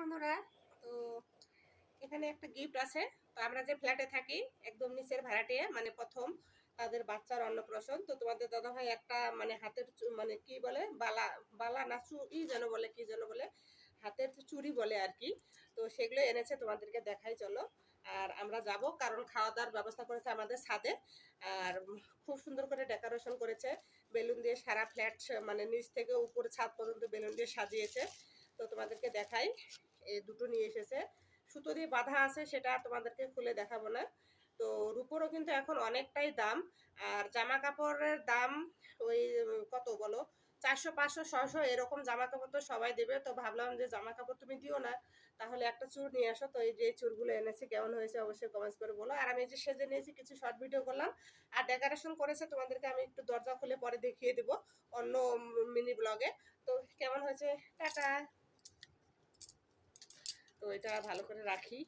বন্ধুরা। তো এখানে একটা গিফট আছে। তো আমরা যে ফ্ল্যাটে থাকি, একদম নিচের ভাড়াটিয়া মানে প্রথম তাদের বাচ্চার অন্নপ্রাশন। তো তোমাদের দাদা ভাই একটা মানে হাতের মানে কি বলে, বালা বালা না চু ই যেন বলে, কি যেন বলে, হাতের চুড়ি বলে আর কি। তো সেগুলো এনেছে, তোমাদেরকে দেখাই, চলো। আর আমরা যাব, কারণ খাওয়া দাওয়ার ব্যবস্থা করেছে আমাদের ছাদে। আর খুব সুন্দর করে ডেকোরেশন করেছে। বেলুন দিয়ে সারা ফ্ল্যাট মানে নিচ থেকে উপরে ছাদ পর্যন্ত বেলুন দিয়ে সাজিয়েছে। তো তোমাদেরকে দেখাই। দুটো নিয়ে এসেছে। সুতো দিয়ে বাঁধা আছে, সেটা তোমাদেরকে খুলে দেখাবো না। তো রুপোরও কিন্তু এখন অনেকটাই দাম। আর জামা কাপড়ের দাম ওই, কত বলো? চারশো, পাঁচশো ছশো এরকম জামা কাপড় তো সবাই দেবে। তো ভাবলাম যে জামা কাপড় তুমি দিও না, তাহলে একটা চুর নিয়ে আসো। তো এই যে চুরগুলো এনেছি, কেমন হয়েছে অবশ্যই কমেন্টস করে বলো। আর আমি যে সেজে নিয়েছি, কিছু শর্ট ভিডিও করলাম। আর ডেকোরেশন করেছে তোমাদেরকে আমি একটু দরজা খুলে পরে দেখিয়ে দেবো অন্য মিনি ব্লগে তো কেমন হয়েছে? টাটা! তো এটা ভালো করে রাখি।